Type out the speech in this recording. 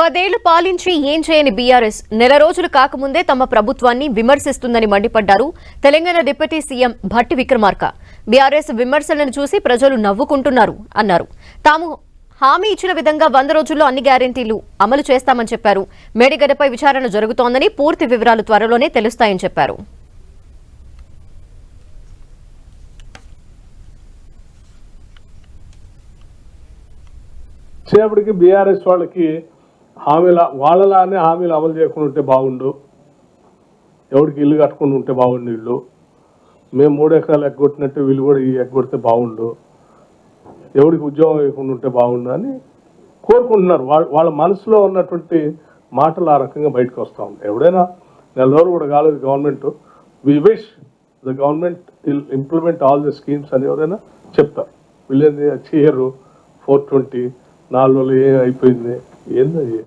పదేళ్ళు పాలించి ఏం చేయని బీఆర్ఎస్. నెల రోజులు కాకముందే తమ ప్రభుత్వాన్ని విమర్శిస్తుందని మండిపడ్డారు Telangana deputy CM Bhatti Vikramarka. BRS విమర్శలను చూసి ప్రజలు నవ్వుకుంటున్నారు అన్నారు. తాము హామీ ఇచ్చిన విధంగా వంద రోజుల్లో అన్ని గ్యారెంటీలు అమలు చేస్తామని చెప్పారు. మేడిగడ్డపై విచారణ జరుగుతోందని పూర్తి వివరాలు త్వరలోనే తెలుస్తాయని చెప్పారు. వచ్చేప్పటికి బీఆర్ఎస్ వాళ్ళకి హామీల వాళ్ళలానే హామీలు అమలు చేయకుండా ఉంటే బాగుండు. ఎవరికి ఇల్లు కట్టుకుని ఉంటే బాగుండు ఇల్లు. మేము మూడు ఎకరాలు ఎగ్గొట్టినట్టు వీళ్ళు కూడా ఈ ఎగ్గొడితే బాగుండు. ఎవరికి ఉద్యోగం ఇవ్వకుండా ఉంటే బాగుండు అని కోరుకుంటున్నారు. వాళ్ళ వాళ్ళ మనసులో ఉన్నటువంటి మాటలు ఆ రకంగా బయటకు వస్తూ ఉంటాయి. ఎవడైనా నెల రోజులు కూడా కాలేదు government. We wish the government will implement all the schemes అని ఎవరైనా చెప్తారు. వీళ్ళేంది చేయరు. ఫోర్ ట్వంటీ నాలుగు రోజులు ఏం అయిపోయింది. Bien, nadie.